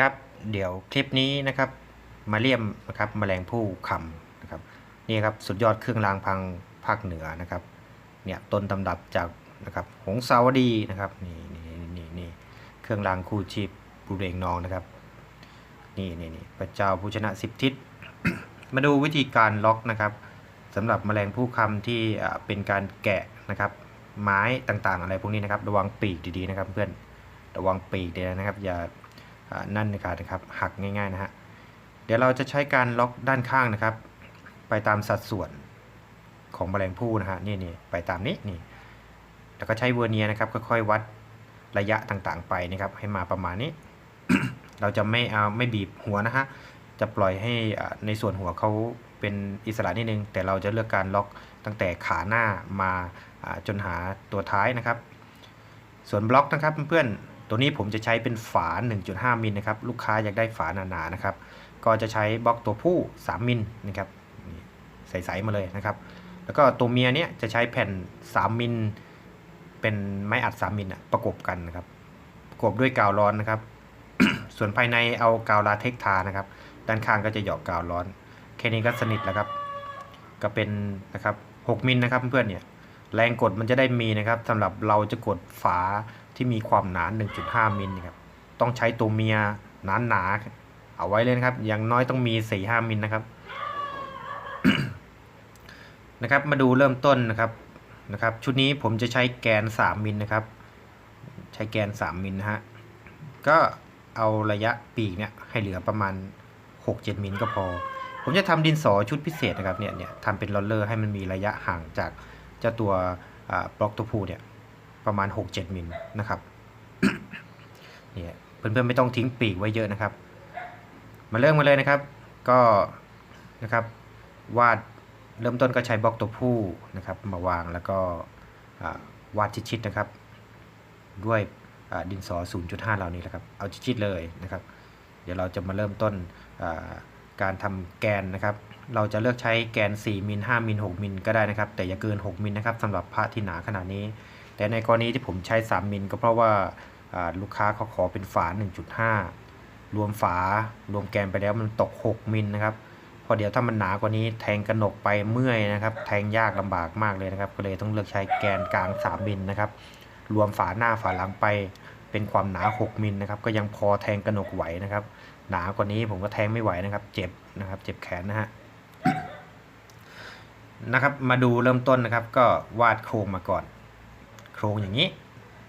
ครับ เดี๋ยวคลิปนี้นะครับ มาเลี่ยมนะครับแมลงผู้คำนะครับนี่ครับสุดยอดเครื่องรางพังภาคเหนือนะครับเนี่ยต้นตำรับจากนะครับหงสาวดีนะครับนี่นี่นี่นี่เครื่องรางคู่ชีพบุเรงนองนะครับนี่นี่นี่พระเจ้าผู้ชนะสิบทิศมาดูวิธีการล็อกนะครับสำหรับแมลงผู้คำที่เป็นการแกะนะครับไม้ต่างๆ อะไรพวกนี้นะครับ ระวังปีกดีๆนะครับเพื่อนระวังปีกเดี๋ยวนะครับอย่า นั่นนะครับนะครับหักง่ายๆนะฮะเดี๋ยวเราจะใช้การล็อกด้านข้างนะครับ ไปตามสัดส่วนของแมลงผู้นะฮะนี่นี่ไปตามนี้นี่แล้วก็ใช้เวอร์เนียนะครับค่อยๆวัดระยะต่างๆไปนะครับให้มาประมาณนี้ เราจะไม่เอาไม่บีบหัวนะฮะจะปล่อยให้ในส่วนหัวเขาเป็นอิสระนิดนึง แต่เราจะเลือกการล็อกตั้งแต่ขาหน้ามาอ่าจนหาตัวท้ายนะครับ ส่วนบล็อกนะครับเพื่อนๆ ตัวนี้ผมจะใช้เป็นฝา 1.5 มิลนะครับ ลูกค้าอยากได้ฝาหนาๆนะครับ ก็จะใช้บล็อกตัวผู้ 3 มิลนะครับใสๆมาเลยนะครับ แล้วก็ตัวเมียเนี้ยจะใช้แผ่น 3 มิลเป็นไม้อัด 3 มิลอะประกบกันนะครับ ประกบด้วยกาวร้อนนะครับ ส่วนภายในเอากาวลาเทคทานะครับ ด้านข้างก็จะหยอกกาวร้อน แค่นี้ก็สนิทแล้วครับ ก็เป็นนะครับ 6 มิลนะครับเพื่อนๆเนี่ย แรงกดมันจะได้มีนะครับสำหรับเราจะกดฝา ที่มีความหนา 1.5 มิลครับ ต้องใช้ตัวเมียหนาหนาๆเอาไว้เลยนะครับ อย่างน้อยต้องมี4-5มิลนะครับ นะครับ มาดูเริ่มต้นนะครับนะครับ ชุดนี้ผมจะใช้แกน 3 มิลนะครับ ใช้แกน 3 มิลนะฮะ ก็เอาระยะปีกเนี่ยให้เหลือประมาณ 6-7 มิลก็พอ ผมจะทำดินสอชุดพิเศษนะครับเนี่ยเนี่ยทำเป็นลอลเลอร์ให้มันมีระยะห่างจากเจ้าตัวบล็อกตัวผู้เนี่ย ประมาณ 6-7มิลนะครับเนี่ยเพื่อนๆไม่ต้องทิ้งปีกไว้เยอะนะครับ มาเริ่มกันเลยนะครับ ก็นะครับวาดเริ่มต้นก็ใช้บล็อกตัวผู้นะครับ มาวางแล้วก็วาดชิดๆนะครับ ด้วยดินสอ 0.5 เหล่านี้แหละครับ เอาชิดๆเลยนะครับ เดี๋ยวเราจะมาเริ่มต้นการทำแกนนะครับ เราจะเลือกใช้แกน 4มิล5มิล6มิลก็ได้นะครับ แต่อย่าเกิน 6มิลนะครับสำหรับพระที่หนาขนาดนี้ แต่ในกรณีที่ผมใช้ 3 มิลก็เพราะว่าาลูกค้าเขาขอเป็นฝา 1.5 รวมฝารวมแกนไปแล้วมันตก 6 มิลนะครับพอเดี๋ยวถ้ามันหนากว่านี้แทงกระหนกไปเมื่อยนะครับ แทงยากลำบากมากเลยนะครับ ก็เลยต้องเลือกใช้แกนกลาง 3 มิลนะครับ รวมฝาหน้าฝาหลังไปเป็นความหนา 6 มิลนะครับ ก็ยังพอแทงกระหนกไหวนะครับ หนากว่านี้ผมก็แทงไม่ไหวนะครับ เจ็บนะครับ เจ็บแขนนะฮะนะครับ มาดูเริ่มต้นนะครับ ก็วาดโครงมาก่อน โครงอย่างนี้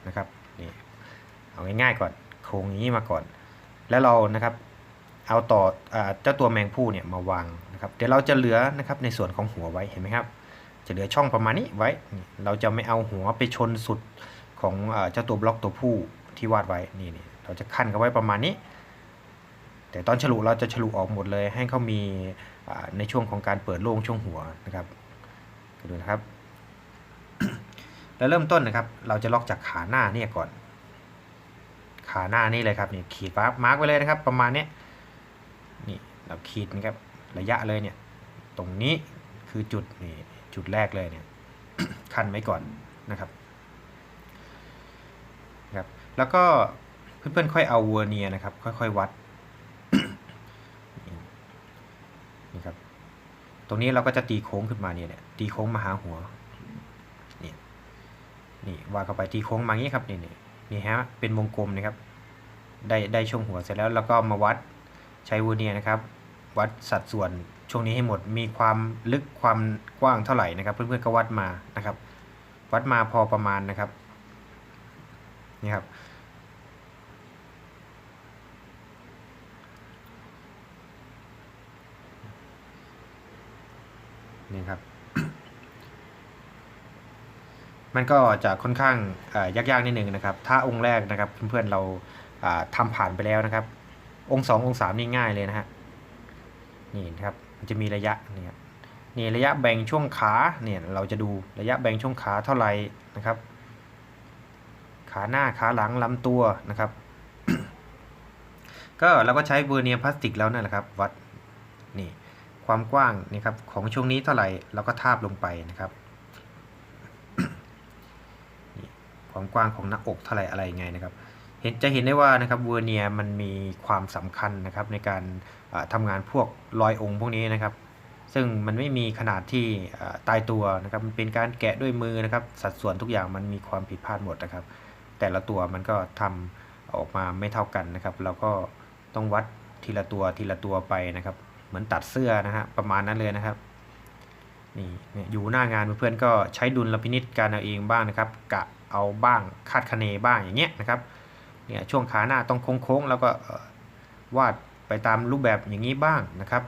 นะครับนี่เอาง่ายๆก่อนโครงอย่างนี้มาก่อน แล้วเรานะครับเอาต่อเจ้าตัวแมงผู้เนี่ยมาวางนะครับเดี๋ยวเราจะเหลือนะครับในส่วนของหัวไว้เห็นไหมครับ จะเหลือช่องประมาณนี้ไว้ เราจะไม่เอาหัวไปชนสุดของเจ้าตัวบล็อกตัวผู้ที่วาดไว้นี่นี่เราจะขั้นเขาไว้ประมาณนี้ แต่ตอนฉลุเราจะฉลุออกหมดเลย ให้เขามีในช่วงของการเปิดโล่งช่วงหัวนะครับดูนะครับ แล้วเริ่มต้นนะครับ เราจะล็อกจากขาหน้าเนี่ยก่อน ขาหน้านี่เลยครับนี่ขีดมาร์กไว้เลยนะครับ ประมาณนี้นี่เราขีดนะครับระยะเลยเนี่ย ตรงนี้คือจุดนี่จุดแรกเลยเนี่ยคันไว้ก่อนนะครับนะครับ แล้วก็เพื่อนๆค่อยเอาเวอร์เนียนะครับ ค่อยๆวัดนี่ครับ ตรงนี้เราก็จะตีโค้งขึ้นมาเนี่ยตีโค้งมาหาหัว นี่วางเข้าไปตีโค้งมาอย่างนี้ครับนี่นี่นี่ฮะเป็นวงกลมนะครับ ได้ได้ช่วงหัวเสร็จแล้วแล้วก็มาวัดใช้วอร์เนียนะครับ วัดสัดส่วนช่วงนี้ให้หมดมีความลึกความกว้างเท่าไหร่นะครับ เพื่อนๆก็วัดมานะครับ วัดมาพอประมาณนะครับนี่ครับนี่ครับ มันก็จะค่อนข้างยากๆนิดนึงนะครับ ถ้าองค์แรกนะครับเพื่อนๆเราอ่าทำผ่านไปแล้วนะครับ องค์สององค์สามนี่ง่ายเลยนะฮะนี่นะครับมันจะมีระยะนี่ครับนี่ระยะแบ่งช่วงขาเนี่ยเราจะดูระยะแบ่งช่วงขาเท่าไหร่นะครับ ขาหน้าขาหลังลำตัวนะครับ ก็เราก็ใช้เวอร์เนียร์พลาสติกแล้วนั่นแหละครับ วัดนี่ความกว้างนี่ครับของช่วงนี้เท่าไหร่เราก็ทาบลงไปนะครับ นี่ ความกว้างของหน้าอกเท่าไหร่อะไรยังไงนะครับเห็นจะเห็นได้ว่านะครับเวอร์เนียมันมีความสำคัญนะครับในการเอ่อทำงานพวกรอยองค์พวกนี้นะครับ ซึ่งมันไม่มีขนาดที่ตายตัวนะครับมันเป็นการแกะด้วยมือนะครับ สัดส่วนทุกอย่างมันมีความผิดพลาดหมดนะครับ แต่ละตัวมันก็ทำออกมาไม่เท่ากันนะครับ เราก็ต้องวัดทีละตัวทีละตัวไปนะครับ เหมือนตัดเสื้อนะฮะประมาณนั้นเลยนะครับนี่อยู่หน้างานเพื่อนๆก็ใช้ดุลพินิษการเอาเองบ้างนะครับกะ เอาบ้างคาดคะเนบ้างอย่างเงี้ยนะครับเนี่ยช่วงขาหน้าต้องโค้งๆ แล้วก็วาดไปตามรูปแบบอย่างนี้บ้างนะครับ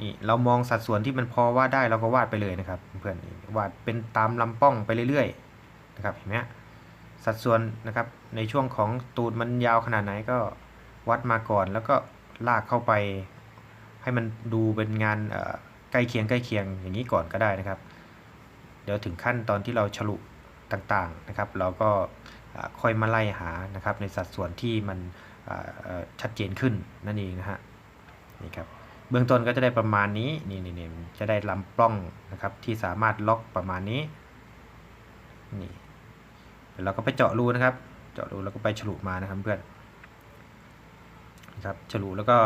นี่เรามองสัดส่วนที่มันพอวาดได้เราก็วาดไปเลยนะครับเพื่อนวาดเป็นตามลำป้องไปเรื่อยๆนะครับเห็นไหมสัดส่วนนะครับในช่วงของตูดมันยาวขนาดไหนก็วัดมาก่อน แล้วก็ลากเข้าไป ให้มันดูเป็นงานใกล้เคียงใกล้เคียงอย่างนี้ก่อนก็ได้นะครับ เดี๋ยวถึงขั้นตอนที่เราฉลุ ต่างๆนะครับ เราก็ค่อยมาไล่หานะครับในสัดส่วนที่มันชัดเจนขึ้นนั่นเองนะฮะนี่ครับเบื้องต้นก็จะได้ประมาณนี้นี่นี่จะได้ลำปล้องนะครับที่สามารถล็อกประมาณนี้นี่เราก็ไปเจาะรูนะครับ เจาะรูแล้วก็ไปฉลุมานะครับเพื่อนนะครับฉลุแล้วก็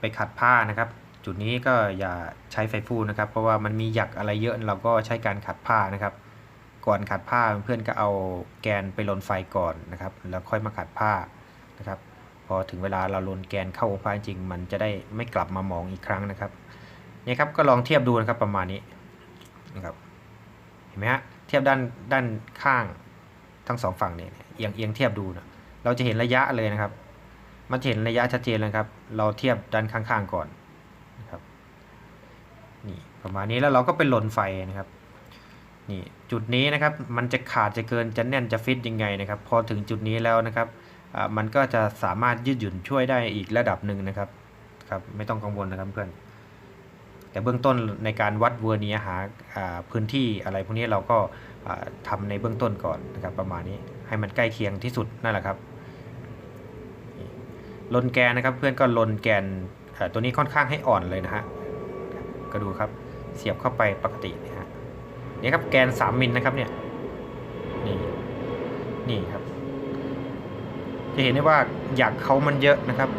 ไปขัดผ้านะครับ จุดนี้ก็อย่าใช้ไฟฟูนะครับ เพราะว่ามันมีหยักอะไรเยอะเราก็ใช้การขัดผ้านะครับ ก่อนขัดผ้าเพื่อนก็เอาแกนไปลนไฟก่อนนะครับ แล้วค่อยมาขัดผ้านะครับ พอถึงเวลาเราลนแกนเข้าองค์ผ้าจริง มันจะได้ไม่กลับมามองอีกครั้งนะครับนี่ครับก็ลองเทียบดูนะครับประมาณนี้นะครับเห็นไหมฮะเทียบด้านด้านข้างทั้งสองฝั่งเนี่ยเอียงเอียงเทียบดูนะเราจะเห็นระยะเลยนะครับ มันเห็นระยะชัดเจนเลยครับ เราเทียบด้านข้างๆก่อนนะครับนี่ประมาณนี้แล้วเราก็ไปลนไฟนะครับนี่ จุดนี้นะครับมันจะขาดจะเกินจะแน่นจะฟิตยังไงนะครับ พอถึงจุดนี้แล้วนะครับมันก็จะสามารถยืดหยุ่นช่วยได้อีกระดับหนึ่งนะครับครับไม่ต้องกังวลนะครับเพื่อนแต่เบื้องต้นในการวัดเวอร์เนียหาพื้นที่อะไรพวกนี้เราก็อ่าทำในเบื้องต้นก่อนนะครับประมาณนี้ให้มันใกล้เคียงที่สุดนั่นแหละครับลนแกนนะครับเพื่อนก็ลนแกนตัวนี้ค่อนข้างให้อ่อนเลยนะฮะก็ดูครับเสียบเข้าไปปกตินะฮะ นี่ครับแกน 3 มิลนะครับเนี่ยนี่นี่ครับ จะเห็นได้ว่าหยักเขามันเยอะนะครับ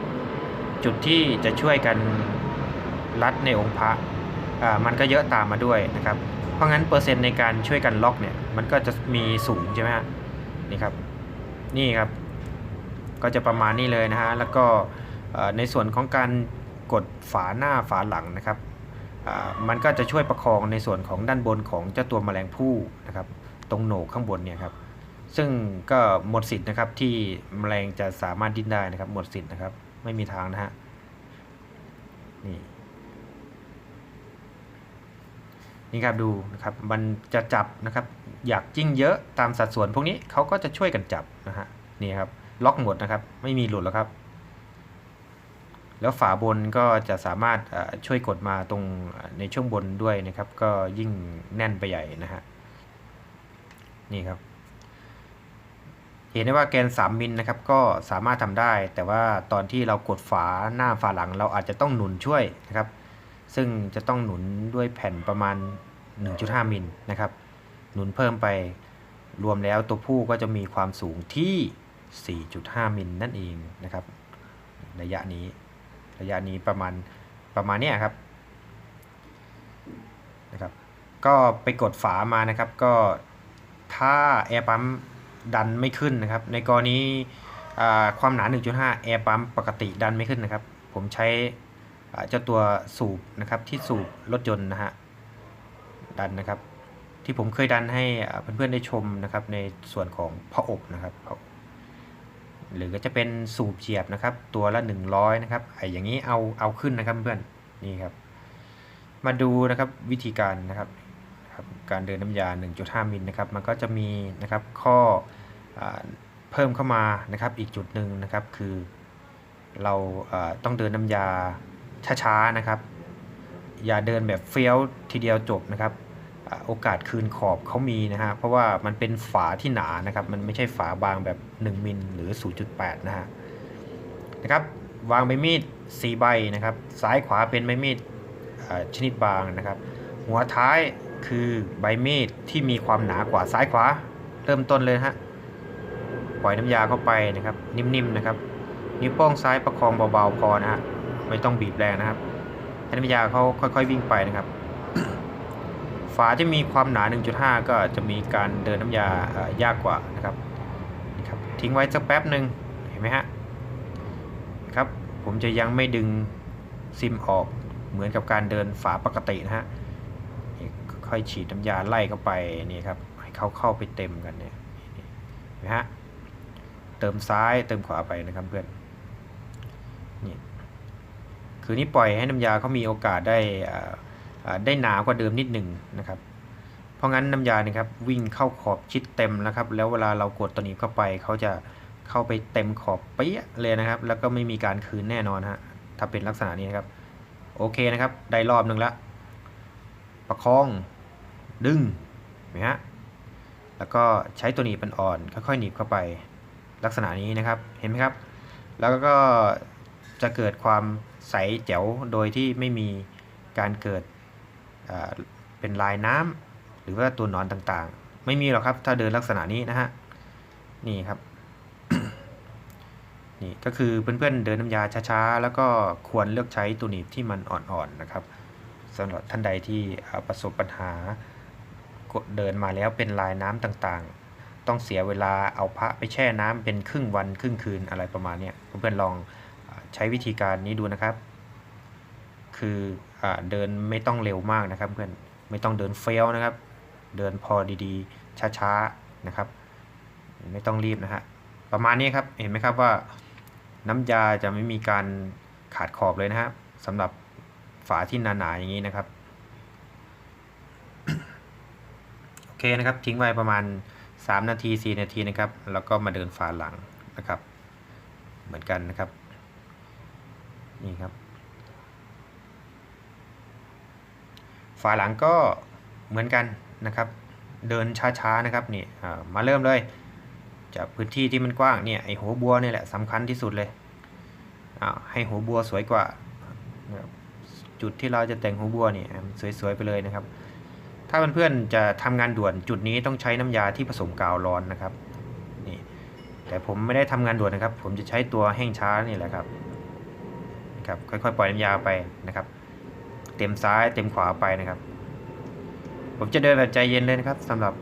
จุดที่จะช่วยกันรัดในองค์พระอ่ามันก็เยอะตามมาด้วยนะครับ เพราะงั้นเปอร์เซ็นต์ในการช่วยกันล็อกเนี่ยมันก็จะมีสูงใช่ไหมฮะนี่ครับนี่ครับ ก็จะประมาณนี้เลยนะฮะแล้วก็ในส่วนของการกดฝาหน้าฝาหลังนะครับ มันก็จะช่วยประคองในส่วนของด้านบนของเจ้าตัวแมลงผู้นะครับ ตรงโหนกข้างบนเนี่ยครับ ซึ่งก็หมดสิทธิ์นะครับที่แมลงจะสามารถดิ้นได้นะครับ หมดสิทธิ์นะครับ ไม่มีทางนะฮะนี่นี่ครับดูนะครับมันจะจับนะครับ อยากจิ้งเยอะตามสัดส่วนพวกนี้เขาก็จะช่วยกันจับนะฮะนี่ครับล็อกหมดนะครับ ไม่มีหลุดแล้วครับ แล้วฝาบนก็จะสามารถช่วยกดมาตรงในช่วงบนด้วยนะครับ ก็ยิ่งแน่นไปใหญ่นะฮะนี่ครับ เห็นได้ว่าแกน 3 มิลนะครับ ก็สามารถทำได้ แต่ว่าตอนที่เรากดฝาหน้าฝาหลัง เราอาจจะต้องหนุนช่วยนะครับ ซึ่งจะต้องหนุนด้วยแผ่นประมาณ 1.5 มิลนะครับ หนุนเพิ่มไปรวมแล้วตัวผู้ก็จะมีความสูงที่ 4.5 มิลนั่นเองนะครับ ระยะนี้ ระยะนี้ประมาณประมาณเนี้ยครับนะครับ ก็ไปกดฝามานะครับ ก็ถ้าแอร์ปั๊มดันไม่ขึ้นนะครับ ในกรณีความหนา 1.5 แอร์ปั๊มปกติดันไม่ขึ้นนะครับ ผมใช้เจ้าตัวสูบนะครับที่สูบรถยนต์นะฮะดันนะครับ ที่ผมเคยดันให้เพื่อนๆได้ชมนะครับในส่วนของพระอบนะครับ หรือก็จะเป็นสูบเฉียบนะครับ ตัวละ 100 นะครับไอ้อย่างนี้เอาเอาขึ้นนะครับเพื่อนนี่ครับ มาดูนะครับวิธีการนะครับรบการเดินน้ำยา 1.5 มิลนะครับ มันก็จะมีนะครับข้ออเพิ่มเข้ามานะครับ อีกจุดหนึ่งนะครับ คือเราต้องเดินน้ำยาช้าๆนะครับ อย่าเดินแบบเฟี้ยวทีเดียวจบนะครับ โอกาสคืนขอบเขามีนะฮะเพราะว่ามันเป็นฝาที่หนานะครับ มันไม่ใช่ฝาบางแบบ 1 มิลหรือ 0.8 นะฮะนะครับวางใบมีด4ใบนะครับซ้ายขวาเป็นใบมีดชนิดบางนะครับ หัวท้ายคือใบมีดที่มีความหนากว่าซ้ายขวา เริ่มต้นเลยะฮะปล่อยน้ำยาเข้าไปนะครับ นิ่มๆนะครับ นิ้วโป้งซ้ายประคองเบาๆพอนะฮะไม่ต้องบีบแรงนะครับให้น้ำยาเขาค่อยๆวิ่งไปนะครับ ฝาที่มีความหนา 1.5 ก็จะมีการเดินน้ำยายากกว่านะครับครับ ทิ้งไว้สักแป๊บหนึ่งเห็นไหมฮะครับผมจะยังไม่ดึงซิมออกเหมือนกับการเดินฝาปกตินะฮะค่อยฉีดน้ำยาไล่เข้าไปนี่ครับให้เขาเข้าไปเต็มกันเนี่ยเห็นไหมฮะเติมซ้ายเติมขวาไปนะครับเพื่อนนี่คือนี่ปล่อยให้น้ำยาเขามีโอกาสได้อ่า ได้หนากว่าเดิมนิดหนึ่งนะครับ เพราะงั้นน้ำยาเนี่ยครับวิ่งเข้าขอบชิดเต็มนะครับ แล้วเวลาเรากดตัวหนีบเข้าไปเขาจะเข้าไปเต็มขอบเปี้ยเลยนะครับ แล้วก็ไม่มีการคืนแน่นอนฮะถ้าเป็นลักษณะนี้นะครับ โอเคนะครับ ได้รอบหนึ่งละประคองดึงนไหมฮะแล้วก็ใช้ตัวหนีบเป็นอ่อนค่อยๆหนีบเข้าไปลักษณะนี้นะครับเห็นไหมครับ แล้วก็จะเกิดความใสแจ๋วโดยที่ไม่มีการเกิด เป็นลายน้ำหรือว่าตัวหนอนต่างๆ ไม่มีหรอกครับ ถ้าเดินลักษณะนี้นะฮะนี่ครับนี่ก็คือเพื่อนๆเดินน้ำยาช้าๆ แล้วก็ควรเลือกใช้ตัวหนีบที่มันอ่อนๆนะครับสำหรับท่านใดที่ประสบปัญหาเดินมาแล้วเป็นลายน้ำต่างๆ ต้องเสียเวลาเอาพระไปแช่น้ำเป็นครึ่งวันครึ่งคืนอะไรประมาณนี้เพื่อนๆลองใช้วิธีการนี้ดูนะครับ คือ เดินไม่ต้องเร็วมากนะครับเพื่อนไม่ต้องเดินเฟลนะครับ เดินพอดีๆ ช้าๆนะครับ ไม่ต้องรีบนะฮะประมาณนี้ครับเห็นไหมครับว่าน้ำยาจะไม่มีการขาดขอบเลยนะครับสำหรับฝาที่หนาๆอย่างนี้นะครับโอเคนะครับทิ้งไว้ประมาณ 3 นาที 4 นาทีนะครับ แล้วก็มาเดินฝาหลังนะครับ เหมือนกันนะครับ นี่ครับ ฝาหลังก็เหมือนกันนะครับ เดินช้าๆนะครับนี่มาเริ่มเลย จากพื้นที่ที่มันกว้างเนี่ยไอหัวบัวนี่แหละสำคัญที่สุดเลยอ้าให้หัวบัวสวยกว่าจุดที่เราจะแต่งหัวบัวเนี่ยสวยๆไปเลยนะครับ ถ้าเพื่อนๆจะทำงานด่วนจุดนี้ต้องใช้น้ำยาที่ผสมกาวร้อนนะครับนี่แต่ผมไม่ได้ทำงานด่วนนะครับ ผมจะใช้ตัวแห้งช้านี่แหละครับครับค่อยๆปล่อยน้ำยาไปนะครับ เต็มซ้ายเต็มขวาไปนะครับ ผมจะเดินแบบใจเย็นเลยนะครับสำหรับ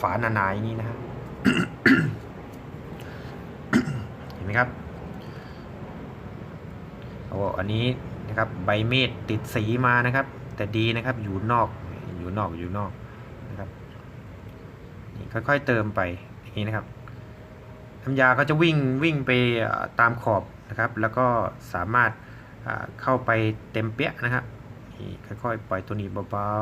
ฝาหนาๆอย่างนี้นะครับเห็นไหมครับโอ้อันนี้นะครับใบเมีดติดสีมานะครับ แต่ดีนะครับอยู่นอกอยู่นอกอยู่นอกนะครับนี่ค่อยๆเติมไปอย่างนี้นะครับน้ำยาก็จะวิ่งวิ่งไปตามขอบนะครับ แล้วก็สามารถเข้าไปเต็มเปี้ยนะครับ นี่ค่อยๆปล่อยตัวหนีบเบา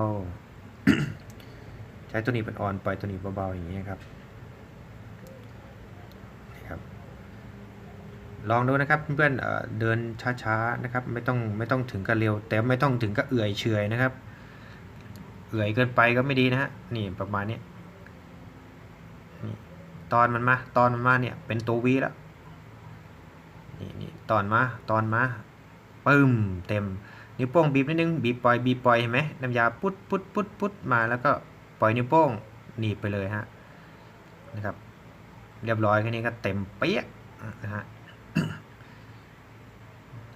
ๆ ใช้ตัวหนีบเป็นอ่อนปล่อยตัวหนีบเบาๆอย่างนี้ครับนี่ครับ ลองดูนะครับเพื่อนๆเเดินช้าๆนะครับ ไม่ต้องไม่ต้องถึงกับเร็ว แต่ไม่ต้องถึงกับเอื่อยเฉยนะครับ เอื่อยเกินไปก็ไม่ดีนะฮะนี่ประมาณนี้ตอนมันมาตอนมันมาเนี่ยเป็นตัววีแล้วนี่นี่ตอนมาตอนมาปึ้มเต็ม นิ้วโป้งบีบนิดนึงบีบปล่อยบีบปล่อยเห็นไหมน้ำยาปุ๊ดปุ๊ดปุ๊ดปุ๊ดมาแล้วก็ปล่อยนิ้วโป้งหนีบไปเลยฮะนะครับ เรียบร้อยแค่นี้ก็เต็มเปี้ยนะฮะ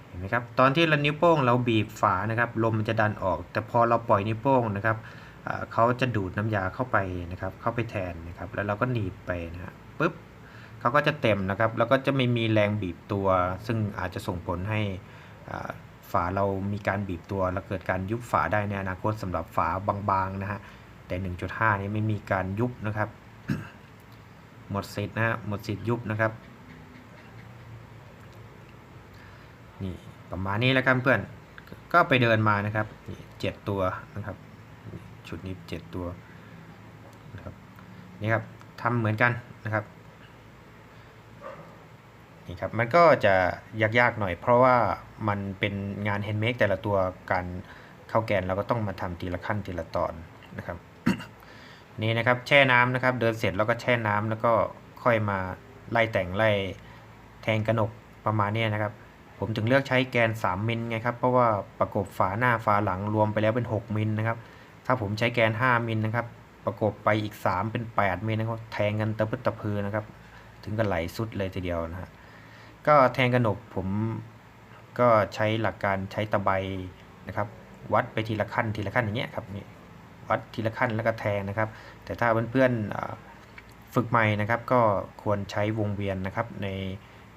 เห็นไหมครับตอนที่เรานิ้วโป้งเราบีบฝานะครับลมมันจะดันออก แต่พอเราปล่อยนิ้วโป้งนะครับเขาจะดูดน้ำยาเข้าไปนะครับ เข้าไปแทนนะครับ แล้วเราก็หนีบไปนะฮะปุ๊บเขาก็จะเต็มนะครับ แล้วก็จะไม่มีแรงบีบตัว ซึ่งอาจจะส่งผลให้อ่า ฝาเรามีการบีบตัวแล้วเกิดการยุบฝาได้ในอนาคตสำหรับฝาบางๆนะฮะแต่ 1.5 นี้ไม่มีการยุบนะครับ หมดสิทธิ์นะฮะหมดสิทธิ์ยุบนะครับนี่ประมาณนี้แล้วกันเพื่อนก็ไปเดินมานะครับนี่เจ็ดตัวนะครับ ชุดนี้เจ็ดตัวนะครับนี่ครับทำเหมือนกันนะครับ นี่ครับมันก็จะยากๆหน่อย เพราะว่ามันเป็นงานแฮนด์เมดแต่ละตัวการเข้าแกนเราก็ต้องมาทำทีละขั้นทีละตอนนะครับนี่นะครับแช่น้ำนะครับ เดินเสร็จแล้วก็แช่น้ำแล้วก็ค่อยมาไล่แต่งไล่แทงกระหนกประมาณนี้นะครับ ผมถึงเลือกใช้แกน 3 มิลไงครับ เพราะว่าประกบฝาหน้าฝาหลังรวมไปแล้วเป็น 6 มิลนะครับ ถ้าผมใช้แกน 5 มิลนะครับ ประกบไปอีก 3 เป็น 8 มิลนะครับ แทงกันตะพึดตะพือนะครับ ถึงกับไหลสุดเลยทีเดียวนะฮะ ก็แทงกระหนกผมก็ใช้หลักการใช้ตะไบนะครับ วัดไปทีละขั้นทีละขั้นอย่างเงี้ยครับนี่วัดทีละขั้นแล้วก็แทงนะครับ แต่ถ้าเพื่อนๆฝึกใหม่นะครับ ก็ควรใช้วงเวียนนะครับใน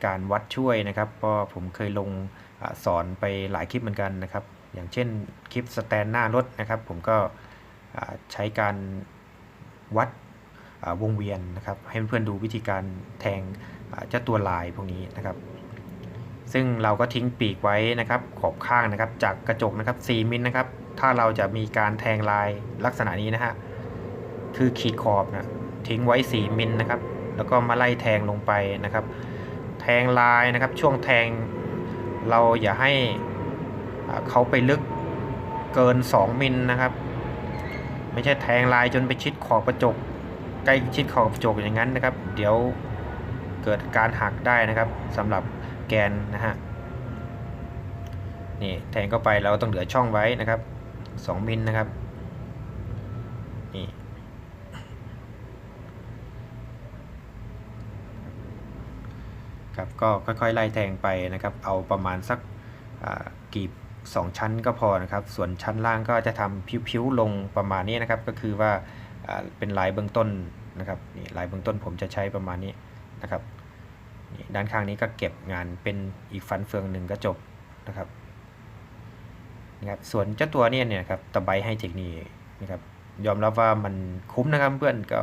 การวัดช่วยนะครับเพราะผมเคยลงอสอนไปหลายคลิปเหมือนกันนะครับ อย่างเช่นคลิปสแตนหน้ารถนะครับ ผมก็ใช้การวัดวงเวียนนะครับ ให้เพื่อนๆดูวิธีการแทง เจ้าตัวลายพวกนี้นะครับ ซึ่งเราก็ทิ้งปีกไว้นะครับ ขอบข้างนะครับ จากกระจกนะครับ4มิลนะครับ ถ้าเราจะมีการแทงลายลักษณะนี้นะฮะคือขีดขอบนะทิ้งไว้4มิลนะครับ แล้วก็มาไล่แทงลงไปนะครับ แทงลายนะครับช่วงแทงเราอย่าให้เขาไปลึกเกิน 2 มิลนะครับ ไม่ใช่แทงลายจนไปชิดขอบกระจกใกล้ชิดขอบกระจกอย่างนั้นนะครับ เดี๋ยว เกิดการหักได้นะครับสำหรับแกนนะฮะนี่แทงเข้าไปเราต้องเหลือช่องไว้นะครับ 2มิลนะครับนี่ครับก็ค่อยๆไล่แทงไปนะครับ เอาประมาณสักกีบ2 ชั้นก็พอนะครับ ส่วนชั้นล่างก็จะทำพิ้วๆลงประมาณนี้นะครับ ก็คือว่าเป็นลายเบื้องต้นนะครับนี่ลายเบื้องต้นผมจะใช้ประมาณนี้นะครับ ด้านข้างนี้ก็เก็บงานเป็นอีกฟันเฟืองหนึ่งก็จบนะครับนะครับ ส่วนเจ้าตัวเนี่ยเนี่ยครับตะไบให้เทคนิคนะครับยอมรับว่ามันคุ้มนะครับเพื่อนก็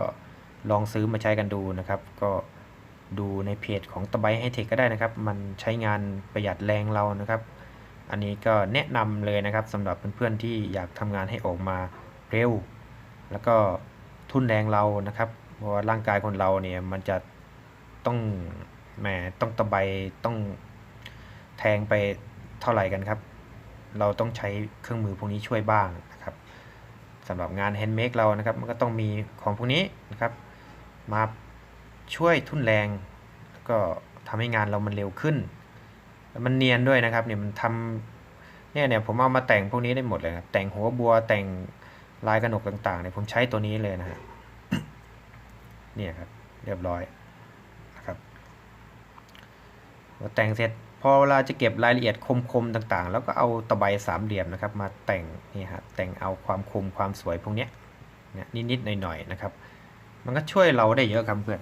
ลองซื้อมาใช้กันดูนะครับ ก็ดูในเพจของตะไบให้เทคก็ได้นะครับ มันใช้งานประหยัดแรงเรานะครับ อันนี้ก็แนะนำเลยนะครับสำหรับเพื่อนๆที่อยากทำงานให้ออกมาเร็ว แล้วก็ทุนแรงเรานะครับ เพราะว่าร่างกายคนเราเนี่ยมันจะต้อง แหมต้องตะไบต้องแทงไปเท่าไหร่กันครับ เราต้องใช้เครื่องมือพวกนี้ช่วยบ้างนะครับสำหรับงานแฮนด์เมดเรานะครับ มันก็ต้องมีของพวกนี้นะครับ มาช่วยทุ่นแรง แล้วก็ทำให้งานเรามันเร็วขึ้นแล้วมันเนียนด้วยนะครับเนี่ยมันทำเนี่ยเนี่ยผมเอามาแต่งพวกนี้ได้หมดเลยครับแต่งหัวบัวแต่งลายกระหนกต่างๆเนี่ยผมใช้ตัวนี้เลยนะฮะเนี่ยครับเรียบร้อยนะครับพอ แต่งเสร็จพอเวลาจะเก็บรายละเอียดคมๆต่างๆ แล้วก็เอาตะไบสามเหลี่ยมนะครับ มาแต่งนี่ฮะแต่งเอาความคมความสวยพวกนี้เนี่ยนิดๆหน่อยๆนะครับ มันก็ช่วยเราได้เยอะครับเพื่อน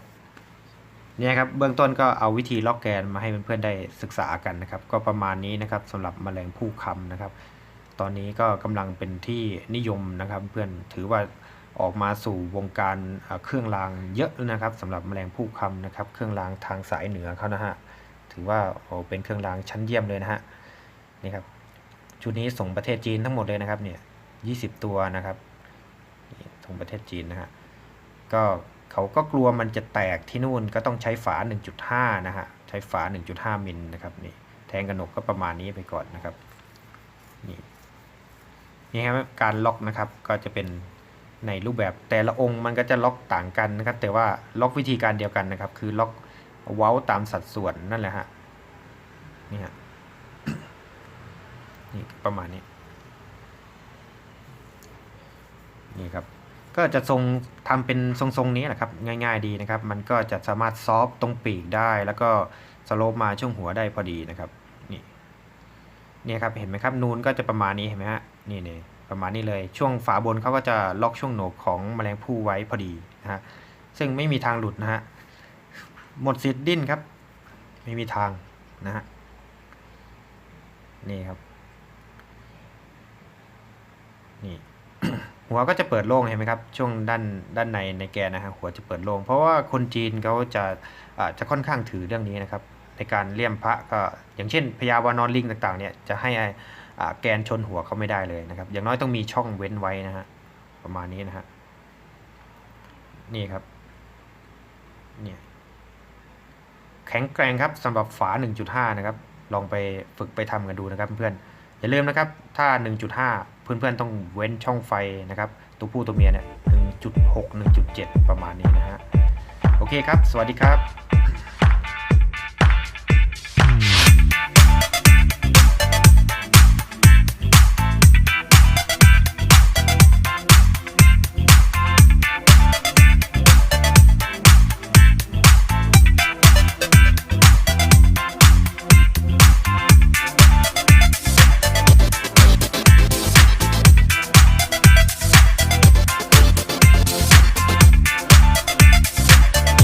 เนี่ยครับเบื้องต้นก็เอาวิธีล็อกแกนมาให้เพื่อนๆได้ศึกษากันนะครับ ก็ประมาณนี้นะครับสำหรับแมลงผู้คำนะครับ ตอนนี้ก็กำลังเป็นที่นิยมนะครับ เพื่อนถือว่าออกมาสู่วงการเอ่อเครื่องรางเยอะแล้วนะครับสำหรับแมลงผู้คำนะครับ เครื่องรางทางสายเหนือเขานะฮะ ถือว่าโอ้เป็นเครื่องรางชั้นเยี่ยมเลยนะฮะนี่ครับชุดนี้ส่งประเทศจีนทั้งหมดเลยนะครับเนี่ย20ตัวนะครับนี่ส่งประเทศจีนนะฮะก็เขาก็กลัวมันจะแตกที่นู่นก็ต้องใช้ฝา 1.5 นะฮะใช้ฝา 1.5 มิลนะครับนี่แทงกระหนกก็ประมาณนี้ไปก่อนนะครับนี่นี่ครับการล็อกนะครับก็จะเป็นในรูปแบบแต่ละองค์มันก็จะล็อกต่างกันนะครับแต่ว่าล็อกวิธีการเดียวกันนะครับ คือล็อก เว้าตามสัดส่วนนั่นแหละฮะนี่ฮะนี่ประมาณนี้นี่ครับก็จะทรงทำเป็นทรงๆนี้แหละครับง่าย ๆดีนะครับ มันก็จะสามารถซอฟตรงปีกได้แล้วก็สโลปมาช่วงหัวได้พอดีนะครับนี่เนี่ยครับเห็นไหมครับนูนก็จะประมาณนี้เห็นไหมฮะนี่เนี่ยประมาณนี้เลยช่วงฝาบนเขาก็จะล็อกช่วงโหนกของแมลงผู้ไว้พอดีนะฮะซึ่งไม่มีทางหลุดนะฮะ หมดสิทธิ์ดิ้นครับ ไม่มีทางนะฮะนี่ครับนี่หัวก็จะเปิดโล่งเห็นไหมครับช่วงด้านด้านในในแกนะฮะหัวจะเปิดโล่งเพราะว่าคนจีนเขาจะอ่าจะค่อนข้างถือเรื่องนี้นะครับในการเลี่ยมพระก็อย่างเช่นพญาวานอนลิงต่างๆเนี่ยจะให้แกนชนหัวเขาไม่ได้เลยนะครับ อย่างน้อยต้องมีช่องเว้นไว้นะฮะประมาณนี้นะฮะนี่ครับเนี่ย แข็งแกร่งครับสำหรับฝา 1.5 นะครับ ลองไปฝึกไปทำกันดูนะครับเพื่อนๆอย่าลืมนะครับ ถ้า 1.5 เพื่อนๆต้องเว้นช่องไฟนะครับ ตัวผู้ตัวเมียเนี่ย1.6 1.7 ประมาณนี้นะฮะ โอเคครับ สวัสดีครับ